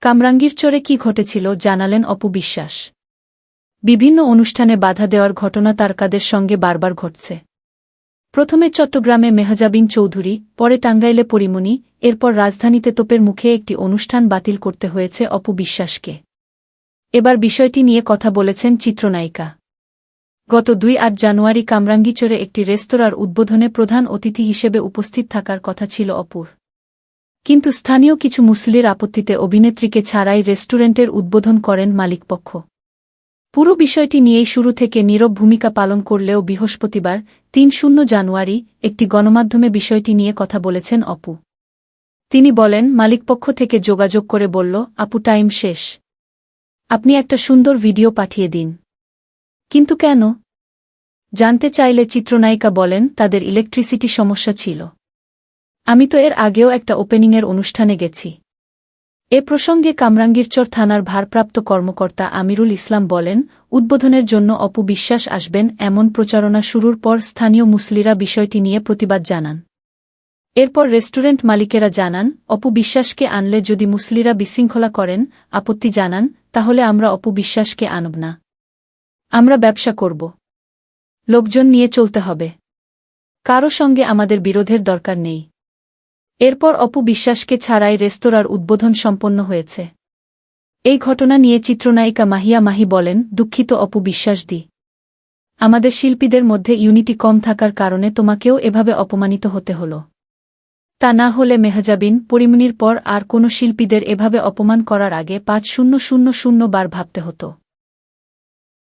কামরাঙ্গীর চরে কি ঘটেছিল জানালেন অপু বিশ্বাস। বিভিন্ন অনুষ্ঠানে বাধা দেওয়ার ঘটনা তারকাদের সঙ্গে বারবার ঘটছে। প্রথমে চট্টগ্রামে মেহজাবিন চৌধুরী, পরে টাঙ্গাইলে পরিমণি, এরপর রাজধানীতে তোপের মুখে একটি অনুষ্ঠান বাতিল করতে হয়েছে অপু বিশ্বাসকে। এবার বিষয়টি নিয়ে কথা বলেছেন চিত্রনায়িকা। গত দুই আট জানুয়ারি কামরাঙ্গীচরে একটি রেস্তোরাঁর উদ্বোধনে প্রধান অতিথি হিসেবে উপস্থিত থাকার কথা ছিল অপুর। কিন্তু স্থানীয় কিছু মুসলির আপত্তিতে অভিনেত্রীকে ছাড়াই রেস্টুরেন্টের উদ্বোধন করেন মালিকপক্ষ। পুরো বিষয়টি নিয়েই শুরু থেকে নীরব ভূমিকা পালন করলেও বৃহস্পতিবার, তিন শূন্য জানুয়ারি, একটি গণমাধ্যমে বিষয়টি নিয়ে কথা বলেছেন অপু। তিনি বলেন, মালিকপক্ষ থেকে যোগাযোগ করে বলল, আপু, টাইম শেষ। আপনি একটা সুন্দর ভিডিও পাঠিয়ে দিন। কিন্তু কেন? জানতে চাইলে চিত্রনায়িকা বলেন, তাদের ইলেকট্রিসিটি সমস্যা ছিল। আমি তো এর আগেও একটা ওপেনিংয়ের অনুষ্ঠানে গেছি। এ প্রসঙ্গে কামরাঙ্গীরচর থানার ভারপ্রাপ্ত কর্মকর্তা আমিরুল ইসলাম বলেন, উদ্বোধনের জন্য অপু বিশ্বাস আসবেন এমন প্রচারণা শুরুর পর স্থানীয় মুসলিরা বিষয়টি নিয়ে প্রতিবাদ জানান। এরপর রেস্টুরেন্ট মালিকেরা জানান, অপু বিশ্বাসকে আনলে যদি মুসলিরা বিশৃঙ্খলা করেন, আপত্তি জানান, তাহলে আমরা অপু বিশ্বাসকে আনব না। আমরা ব্যবসা করব। লোকজন নিয়ে চলতে হবে। কারও সঙ্গে আমাদের বিরোধের দরকার নেই। এরপর অপু বিশ্বাসকে ছাড়াই রেস্তোরাঁর উদ্বোধন সম্পন্ন হয়েছে। এই ঘটনা নিয়ে চিত্রনায়িকা মাহিয়া মাহি বলেন, দুঃখিত অপু বিশ্বাস দি। আমাদের শিল্পীদের মধ্যে ইউনিটি কম থাকার কারণে তোমাকেও এভাবে অপমানিত হতে হল। তা না হলে মেহজাবিন পরিমণির পর আর কোনো শিল্পীদের এভাবে অপমান করার আগে পাঁচ শূন্য শূন্য শূন্য বার ভাবতে হতো।